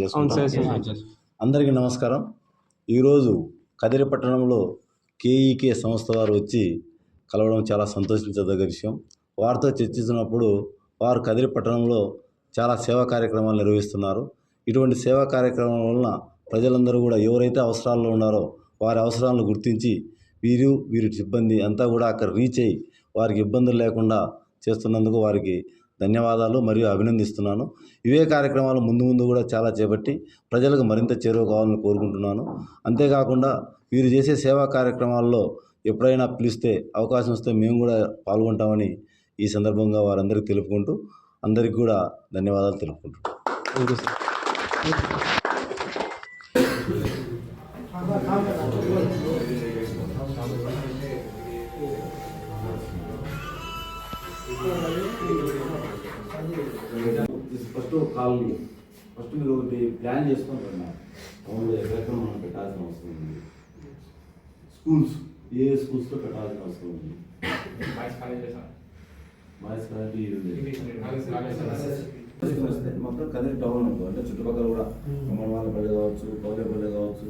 చేసుకుంటాం. అందరికీ నమస్కారం. ఈరోజు కదిరి పట్టణంలో కేఈకే సంస్థ వారు వచ్చి కలవడం చాలా సంతోషించదగ్గ విషయం. వారితో చర్చించినప్పుడు వారు కదిరి పట్టణంలో చాలా సేవా కార్యక్రమాలు నిర్వహిస్తున్నారు. ఇటువంటి సేవా కార్యక్రమం వలన ప్రజలందరూ కూడా ఎవరైతే అవసరాల్లో ఉన్నారో వారి అవసరాలను గుర్తించి వీరు వీరి సిబ్బంది అంతా కూడా అక్కడ రీచ్ అయ్యి వారికి ఇబ్బందులు లేకుండా చేస్తున్నందుకు వారికి ధన్యవాదాలు మరియు అభినందిస్తున్నాను. ఇవే కార్యక్రమాలు ముందు ముందు కూడా చాలా చేపట్టి ప్రజలకు మరింత చేరువ కావాలని కోరుకుంటున్నాను. అంతేకాకుండా వీరు చేసే సేవా కార్యక్రమాల్లో ఎప్పుడైనా పిలిస్తే అవకాశం వస్తే మేము కూడా పాల్గొంటామని ఈ సందర్భంగా వారందరికీ తెలుపుకుంటూ అందరికీ కూడా ధన్యవాదాలు తెలుపుకుంటున్నాను. యూ ఫస్ట్ కాలనీ ఫస్ట్ మీరు ఒకటి ప్లాన్ చేసుకొని రండి మామూలుగా ఎక్కడెక్కడ మనం పెట్టాల్సిన అవసరం ఉంది స్కూల్స్ ఏ స్కూల్స్లో పెట్టాల్సిన అవసరం ఉంది బాయ్స్ కాలేజీ మొత్తం కదిరి టౌన్ అనుకో అంటే చుట్టుపక్కల కూడా మన వాళ్ళ పల్లె కావచ్చు పల్లె పల్లె కావచ్చు